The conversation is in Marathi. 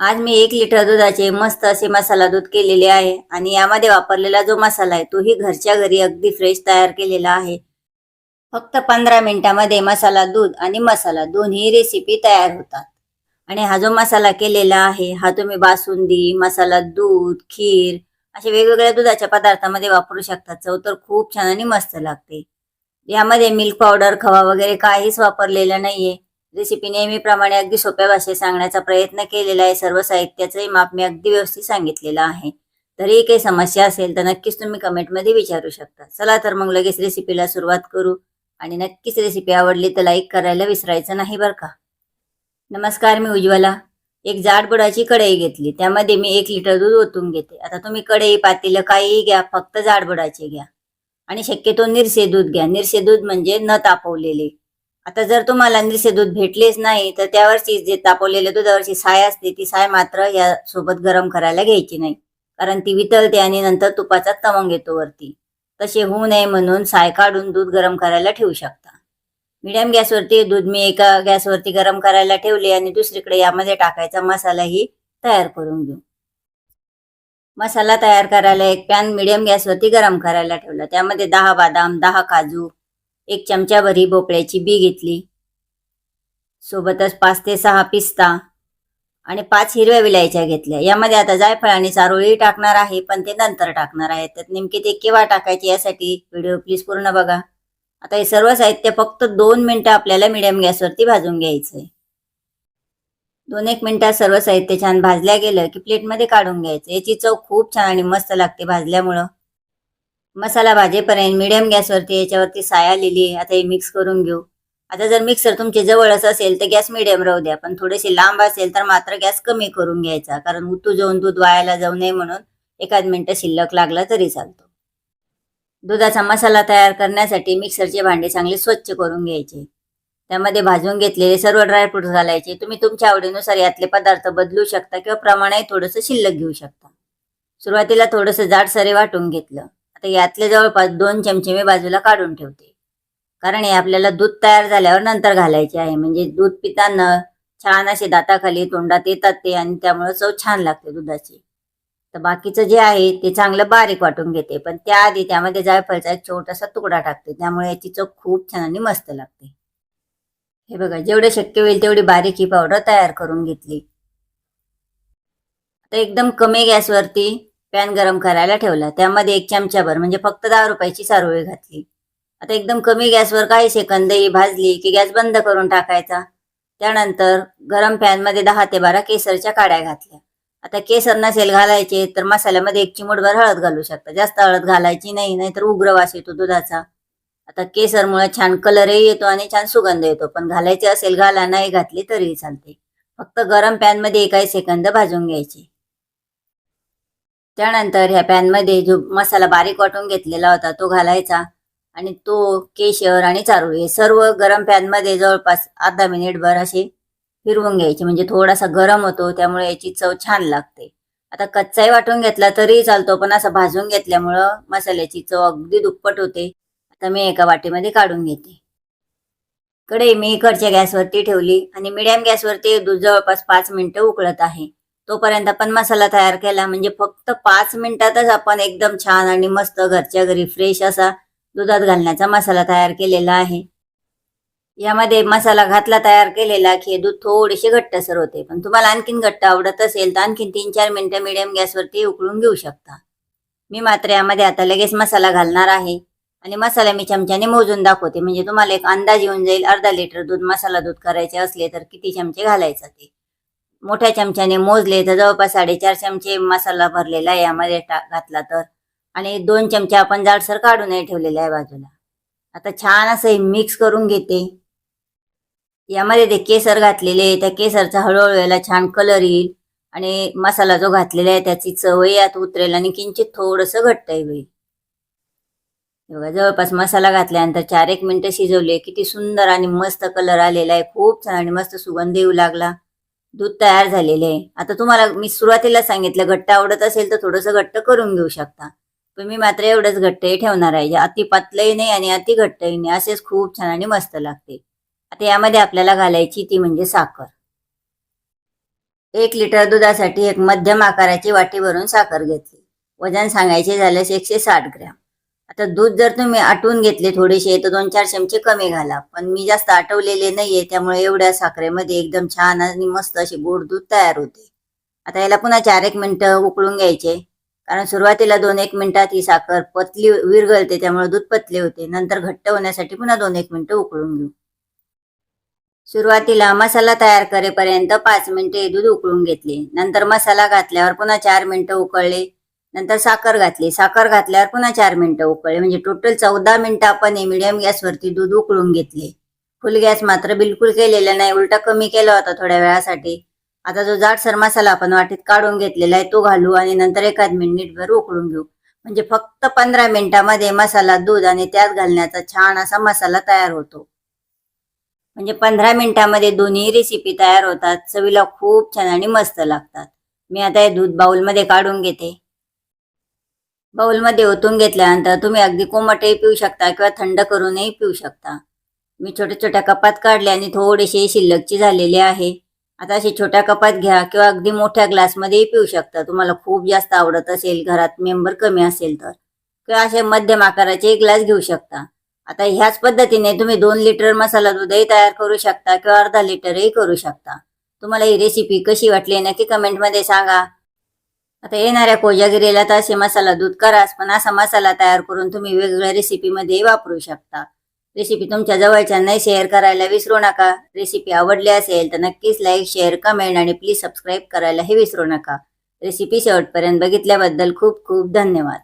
आज मी एक लिटर दुधाचे मस्त असे मसाला दूध केलेले आहे आणि यामध्ये वापरलेला जो मसाला आहे तोही घरच्या घरी अगदी फ्रेश तयार केलेला आहे. फक्त पंधरा मिनिटामध्ये मसाला दूध आणि मसाला दोन्ही रेसिपी तयार होतात. आणि हा जो मसाला केलेला आहे हा तुम्ही बासुंदी मसाला दूध खीर अशा वेगवेगळ्या दुधाच्या पदार्थामध्ये वापरू शकतात चव तर खूप छान आणि मस्त लागते. यामध्ये मिल्क पावडर खवा वगैरे काहीच वापरलेलं नाहीये. रेसिपी नेहमीप्रमाणे अगदी सोप्या भाषेत सांगण्याचा प्रयत्न केलेला आहे. सर्व साहित्याचंही माप मी अगदी व्यवस्थित सांगितलेलं आहे. तरीही काही समस्या असेल तर नक्कीच तुम्ही कमेंटमध्ये विचारू शकता. चला तर मग लगेच रेसिपीला सुरुवात करू. आणि नक्कीच रेसिपी आवडली तर लाईक करायला विसरायचं नाही बरं का? नमस्कार मी उज्ज्वला. एक जाड बुडाची कढई घेतली. त्यामध्ये मी एक लिटर दूध ओतून घेते. आता तुम्ही कढई पातेलं काहीही घ्या फक्त जाडबुडाचे घ्या. आणि शक्यतो निरसे दूध घ्या. निरसे दूध म्हणजे न तापवलेले. आता जर तुम्हाला निरसे दूध भेटलेच नाही तर त्यावरची जे तापवलेल्या दुधावरची साय असते ती साय मात्र या सोबत गरम करायला घ्यायची नाही. कारण ती वितळते आणि नंतर तुपाचा तवंग येतो वरती. तसे होऊ नये म्हणून साय काढून दूध गरम करायला ठेवू शकता. मिडियम गॅसवरती दूध मी एका गॅसवरती गरम करायला ठेवले आणि दुसरीकडे यामध्ये टाकायचा मसालाही तयार करून घेऊ. मसाला तयार करायला एक पॅन मिडियम गॅसवरती गरम करायला ठेवला. त्यामध्ये दहा बदाम दहा काजू एक चमच्याभरी भरी भोपळ्याची बी घेतली. सोबतच पाच ते सहा पिस्ता आणि पाच हिरव्या विलायच्या घेतल्या. यामध्ये आता जायफळ आणि चारोळी टाकणार आहे पण ते नंतर टाकणार आहे त्यात नेमके ते केव्हा टाकायचे यासाठी व्हिडिओ प्लीज पूर्ण बघा. आता हे सर्व साहित्य फक्त दोन मिनिटं आपल्याला मिडियम गॅसवरती भाजून घ्यायचंय. दोन एक मिनिटात सर्व साहित्य छान भाजल्या गेलं की प्लेटमध्ये काढून घ्यायचं. याची चव खूप छान आणि मस्त लागते भाजल्यामुळं. मसाला भाजेपर्यंत मिडियम गॅसवरती याच्यावरती साया लिहिली आता हे मिक्स करून घेऊ. आता जर मिक्सर तुमचे जवळच असेल तर गॅस मिडियम राहू द्या. पण थोडेसे लांब असेल तर मात्र गॅस कमी करून घ्यायचा. कारण उतू जाऊन दूध वायाला जाऊ नये म्हणून एखाद मिनटं शिल्लक लागला तरी चालतो. दुधाचा मसाला तयार करण्यासाठी मिक्सरचे भांडे चांगले स्वच्छ करून घ्यायचे. त्यामध्ये भाजून घेतलेले सर्व ड्रायफ्रुट्स घालायचे. तुम्ही तुमच्या आवडीनुसार यातले पदार्थ बदलू शकता किंवा प्रमाणही थोडंसं शिल्लक घेऊ शकता. सुरुवातीला थोडंसं जाडसरे वाटून घेतलं. तर यातले जवळपास दोन चमचे मी बाजूला काढून ठेवते. कारण हे आपल्याला दूध तयार झाल्यावर नंतर घालायचे आहे. म्हणजे दूध पिताना छान असे दाताखाली तोंडात येतात ते आणि त्यामुळे चव छान लागते दुधाची. तर बाकीचं जे आहे ते चांगलं बारीक वाटून घेते. पण त्याआधी त्यामध्ये जायफळचा एक छोटासा तुकडा टाकते. त्यामुळे याची चव खूप छान आणि मस्त लागते. हे बघा जेवढे शक्य होईल तेवढी बारीक ही पावडर तयार करून घेतली. आता एकदम कमी गॅसवरती पॅन गरम करायला ठेवला. त्यामध्ये एक चमचाभर म्हणजे फक्त दहा रुपयाची सारोळी घातली. आता एकदम कमी गॅसवर काही सेकंद ही भाजली की गॅस बंद करून टाकायचा. त्यानंतर गरम पॅनमध्ये दहा ते बारा केसरच्या काड्या घातल्या. आता केसर नसेल घालायचे तर मसाल्यामध्ये एक चिमूटभर हळद घालू शकता. जास्त हळद घालायची नाही नाहीतर उग्र वास येतो दुधाचा. आता केसरमुळे छान कलरही येतो आणि छान सुगंध येतो. पण घालायचे असेल घाला नाही घातली तरीही चालते. फक्त गरम पॅनमध्ये एकाही सेकंद भाजून घ्यायचे. त्यानंतर ह्या पॅनमध्ये जो मसाला बारीक वाटून घेतलेला होता तो घालायचा. आणि तो केशर आणि चारोळी हे सर्व गरम पॅनमध्ये जवळपास अर्धा मिनिटभर असे फिरवून घ्यायचे. म्हणजे थोडासा गरम होतो त्यामुळे याची चव छान लागते. आता कच्चाही वाटून घेतला तरीही चालतो पण असं भाजून घेतल्यामुळं मसाल्याची चव अगदी दुप्पट होते. आता मी एका वाटीमध्ये काढून घेते. कढई मी इकडच्या गॅसवरती ठेवली आणि मिडियम गॅसवरती दूध जवळपास पाच मिनिटं उकळत आहे. तोपर्यंत आपण मसाला तयार केला. म्हणजे फक्त पाच मिनिटातच आपण एकदम छान आणि मस्त घरच्या घरी फ्रेश असा दुधात घालण्याचा मसाला तयार केलेला आहे. यामध्ये मसाला घातला तयार केलेला की दूध थोडेसे घट्टसर होते. पण तुम्हाला आणखीन घट्ट आवडत असेल तर आणखीन तीन चार मिनिटं मिडियम गॅसवरती उकळून घेऊ शकता. मी मात्र यामध्ये आता लगेच मसाला घालणार आहे आणि मसाला मी चमच्याने मोजून दाखवते. म्हणजे तुम्हाला एक अंदाज येऊन जाईल अर्धा लिटर दूध मसाला दूध करायचे असले तर किती चमचे घालायचा ते. मोठ्या चमच्याने मोजले तर जवळपास साडेचार चमचे मसाला भरलेला आहे यामध्ये घातला तर. आणि दोन चमचे आपण जाडसर काढूनही ठेवलेले आहे बाजूला. आता छान असं हे मिक्स करून घेते. यामध्ये ते केसर घातलेले त्या केसरचा हळूहळू याला छान कलर येईल. आणि मसाला जो घातलेला आहे त्याची चवही यात उतरेल आणि किंचित थोडंसं घट्ट होईल. बघा जवळपास मसाला घातल्यानंतर चार एक मिनिटं शिजवले किती सुंदर आणि मस्त कलर आलेला आहे. खूप छान आणि मस्त सुगंध येऊ लागला. दूध तयार झालेले आहे. आता तुम्हाला मी सुरुवातीला सांगितलं घट्ट आवडत असेल तर थोडंसं घट्ट करून घेऊ शकता. पण मी मात्र एवढंच घट्टही ठेवणार आहे. अति पातलंही नाही आणि अति घट्टही नाही असेच खूप छान आणि मस्त लागते. आता यामध्ये आपल्याला घालायची ती म्हणजे साखर. एक लिटर दुधासाठी एक मध्यम आकाराची वाटी भरून साखर घेतली. वजन सांगायचे झाल्यास एकशे साठ ग्रॅम. आता दूध जर तुम्ही आटवून घेतले थोडेसे तर दोन चार चमचे कमी घाला. पण मी जास्त आटवलेले नाहीये त्यामुळे एवढ्या साखरेमध्ये एकदम छान आणि मस्त असे गोड दूध तयार होते. आता याला पुन्हा चार एक मिनिटं उकळून घ्यायचे. कारण सुरुवातीला दोन एक मिनिटात ही साखर पतली विरघळते त्यामुळे दूध पतले होते. नंतर घट्ट होण्यासाठी पुन्हा दोन एक मिनिटं उकळून घेऊ. सुरुवातीला मसाला तयार करेपर्यंत पाच मिनिटे दूध उकळून घेतले. नंतर मसाला घातल्यावर पुन्हा चार मिनिटं उकळले. नंतर साखर घातली. साखर घातल्यावर पुन्हा चार मिनिटं उकळले. म्हणजे टोटल चौदा मिनिटं आपण मिडियम गॅसवरती दूध उकळून घेतले. फुल गॅस मात्र बिलकुल केलेला नाही. उलटा कमी केला होता थोड्या वेळासाठी. आता जो जाडसर मसाला आपण वाटीत काढून घेतलेला आहे तो घालू आणि नंतर एखाद मिनिटभर उकळून घेऊ. म्हणजे फक्त पंधरा मिनिटामध्ये मसाला दूध आणि त्यात घालण्याचा छान असा मसाला तयार होतो. म्हणजे पंधरा मिनिटामध्ये दोन्ही रेसिपी तयार होतात. चवीला खूप छान आणि मस्त लागतात. मी आता हे दूध बाउलमध्ये काढून घेते. बाउलमध्ये ओतून घेतल्यानंतर तुम्ही अगदी कोमटही पिऊ शकता किंवा थंड करूनही पिऊ शकता. मी छोट्या छोट्या कपात काढले आणि थोडेसे शिल्लकची झालेले आहे. आता असे छोट्या कपात घ्या किंवा अगदी मोठ्या ग्लासमध्येही पिऊ शकता. तुम्हाला खूप जास्त आवडत असेल घरात मेंबर कमी असेल तर. किंवा असे मध्यम आकाराचे ग्लास घेऊ शकता. आता ह्याच पद्धतीने तुम्ही दोन लिटर मसाला दूधही तयार करू शकता किंवा अर्धा लिटरही करू शकता. तुम्हाला ही रेसिपी कशी वाटली नक्की कमेंटमध्ये सांगा. आता येणाऱ्या कोजागिरीला तर असे मसाला दूध कराच पण असा मसाला तयार करून तुम्ही वेगवेगळ्या रेसिपीमध्ये वापरू शकता. रेसिपी तुमच्या जवळच्यांनाही शेअर करायला विसरू नका. रेसिपी आवडली असेल तर नक्कीच लाईक शेअर कमेंट आणि प्लीज सबस्क्राईब करायलाही विसरू नका. रेसिपी शेवटपर्यंत बघितल्याबद्दल खूप खूप धन्यवाद.